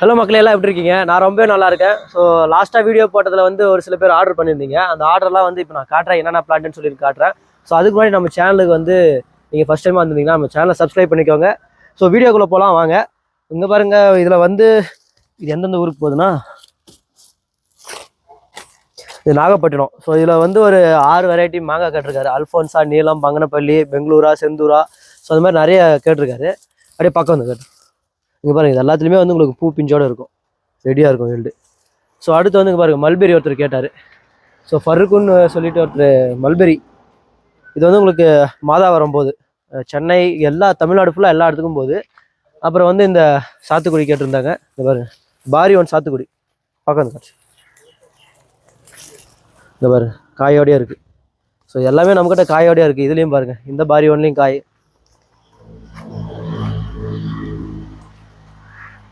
Hello மக்களே எல்லாம் எப்படி இருக்கீங்க? நான் ரொம்பவே நல்லா இருக்கேன். ஸோ லாஸ்ட்டாக வீடியோ போட்டதில் வந்து ஒரு சில பேர் ஆர்டர் பண்ணியிருந்தீங்க. அந்த ஆர்டர்லாம் வந்து இப்போ நான் காட்டுறேன். என்னென்ன பிளான்ட்னு சொல்லி காட்டுறேன். ஸோ அதுக்கு முன்னாடி நம்ம சேனலுக்கு வந்து நீங்கள் ஃபஸ்ட் டைமாக வந்திருந்தீங்கன்னா நம்ம சேனலை சப்ஸ்கிரைப் பண்ணிக்கோங்க. ஸோ வீடியோக்குள்ளே போகலாம் வாங்க. இங்கே பாருங்கள் இதில் வந்து இது எந்தெந்த ஊருக்கு போகுதுன்னா? இது நாகப்பட்டினம். ஸோ இதில் வந்து ஒரு ஆறு வெரைட்டி மாங்காய் கேட்டிருக்காரு. அல்ஃபோன்ஸா நீலம் பங்கனப்பள்ளி பெங்களூரா செந்தூரா. ஸோ அது மாதிரி நிறைய கேட்டிருக்காரு. அப்படியே பக்கம் வந்து கேட்டு. இங்கே பாருங்கள் இது எல்லாத்துலேயுமே வந்து உங்களுக்கு பூ பிஞ்சோடு இருக்கும். ரெடியாக இருக்கும் வெல்டு ஸோ அடுத்து வந்து இங்கே பாருங்கள் மல்பெரி ஒருத்தர் கேட்டார். ஸோ ஃபருக்குன்னு சொல்லிட்டு ஒருத்தர் மல்பெரி இது வந்து உங்களுக்கு மாதாவரம் போகுது சென்னை எல்லா தமிழ்நாடு ஃபுல்லாக எல்லா இடத்துக்கும் போகுது. அப்புறம் வந்து இந்த சாத்துக்குடி கேட்டிருந்தாங்க. இந்த பாருங்க பாரி ஒன் சாத்துக்குடி. பக்கம் காட்சி இந்த பாருங்க காயோடையே இருக்குது ஸோ எல்லாமே நம்மக்கிட்ட காயோடயே இருக்குது இதுலேயும் பாருங்கள் இந்த பாரி ஒன்லேயும் காய்.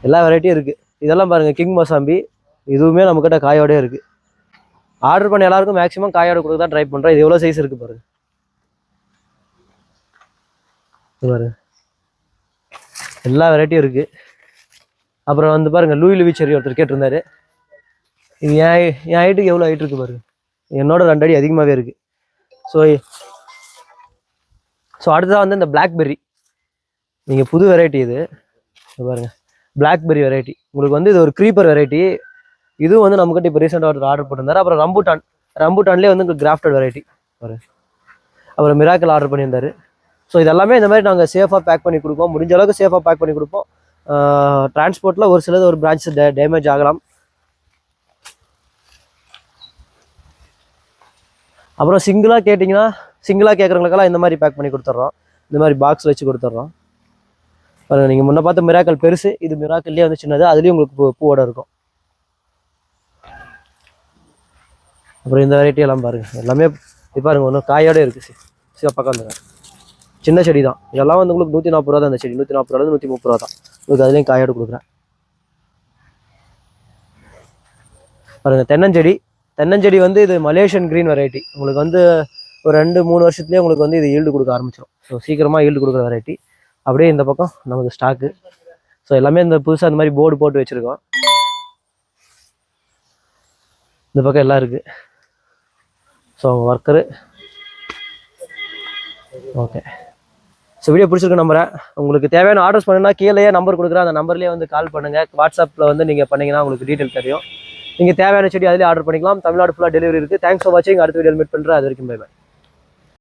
எல்லா வெரைட்டியும் இருக்குது இதெல்லாம் பாருங்கள் கிங் மசாம்பி இதுவுமே நம்மக்கிட்ட காயோடயே இருக்குது ஆர்டர் பண்ண எல்லாருக்கும் மேக்ஸிமம் காயோட கொடுக்க தான் ட்ரை பண்ணுறோம் இது எவ்வளோ சைஸ் இருக்குது பாருங்கள் இது பாருங்க. எல்லா வெரைட்டியும் இருக்குது அப்புறம் வந்து பாருங்கள் லூயில் வீச்சரி ஒருத்தர் கேட்டிருந்தாரு. இது என் என் ஹைட்டுக்கு எவ்வளோ ஹைட் இருக்குது பாருங்க. என்னோட ரெண்டு அடி அதிகமாகவே இருக்குது ஸோ ஸோ அடுத்ததாக வந்து இந்த பிளாக்பெர்ரி நீங்கள் புது வெரைட்டி இது. பாருங்கள் பிளாக்பெரி வெரைட்டி உங்களுக்கு வந்து இது ஒரு க்ரீப்பர் வெரைட்டி இதுவும் வந்து நம்மக்கிட்ட இப்போ ரீசெண்டாக ஒருத்தர் ஆர்டர் போட்டிருந்தாரு. அப்புறம் ரம்புட்டான் ரம்புட்டான்லேயே வந்து உங்களுக்கு கிராஃப்டட் வெரைட்டி ஒரு அப்புறம் மிராக்கல் ஆர்டர் பண்ணியிருந்தாரு. ஸோ இதெல்லாமே இந்த மாதிரி நாங்கள் சேஃபாக பேக் பண்ணி கொடுப்போம். முடிஞ்ச அளவுக்கு சேஃபாக பேக் பண்ணி கொடுப்போம். டிரான்ஸ்போர்ட்டில் ஒரு சிலது ஒரு பிரான்ச் டே டேமேஜ் ஆகலாம். அப்புறம் சிங்கிளாக கேட்டிங்கன்னா சிங்கிளாக கேட்குறவங்களுக்கெல்லாம் இந்த மாதிரி பேக் பண்ணி கொடுத்துட்றோம் இந்த மாதிரி பாக்ஸ் வச்சு கொடுத்துட்றோம் பாருங்க நீங்கள் முன்ன பார்த்த மிராக்கல் பெருசு இது மிராக்கல்லே வந்து சின்னது அதுலேயும் உங்களுக்கு பூ பூவோட இருக்கும். அப்புறம் இந்த வெரைட்டி எல்லாம் பாருங்கள் எல்லாமே இது பாருங்கள் ஒன்றும் காயோட இருக்குது சி சிவப்பாக்கம் வந்துங்க சின்ன செடி தான். இதெல்லாம் வந்து உங்களுக்கு நூற்றி நாற்பது ரூபா தான் இந்த செடி. நூற்றி நாற்பது ரூபா நூற்றி முப்பது ரூபா தான். உங்களுக்கு அதுலேயும் காயோட கொடுக்குறேன். பாருங்க தென்னஞ்செடி. தென்னஞ்செடி வந்து இது மலேசியன் கிரீன் வெரைட்டி உங்களுக்கு வந்து ஒரு ரெண்டு மூணு வருஷத்துலேயே உங்களுக்கு வந்து இது ஈல்டு கொடுக்க ஆரம்பிச்சிடும் ஸோ சீக்கிரமாக ஈல்டு கொடுக்குற வெரைட்டி அப்படியே இந்த பக்கம் நமது ஸ்டாக்கு ஸோ எல்லாமே இந்த புதுசாக இந்த மாதிரி போர்டு போட்டு வச்சுருக்கோம். இந்த பக்கம் எல்லாம் இருக்குது ஸோ அவங்க ஒர்க்கரு ஓகே ஸோ வீடியோ பிடிச்சிருக்க நம்புறேன். உங்களுக்கு தேவையான ஆர்டர்ஸ் பண்ணுன்னா கீழேயே நம்பர் கொடுக்குறேன். அந்த நம்பர்லேயே வந்து கால் பண்ணுங்கள் வாட்ஸ்அப்பில் வந்து நீங்கள் பண்ணிங்கன்னா உங்களுக்கு டீட்டெயில் தெரியும். நீங்கள் தேவையான செடி அதிலே ஆர்டர் பண்ணிக்கலாம். தமிழ்நாடு ஃபுல்லாக டெலிவரி இருக்குது தேங்க்ஸ் ஃபார் வாட்சிங் அடுத்த வீடியோ மீட் பண்ணுறேன் அது வரைக்கும் பை பை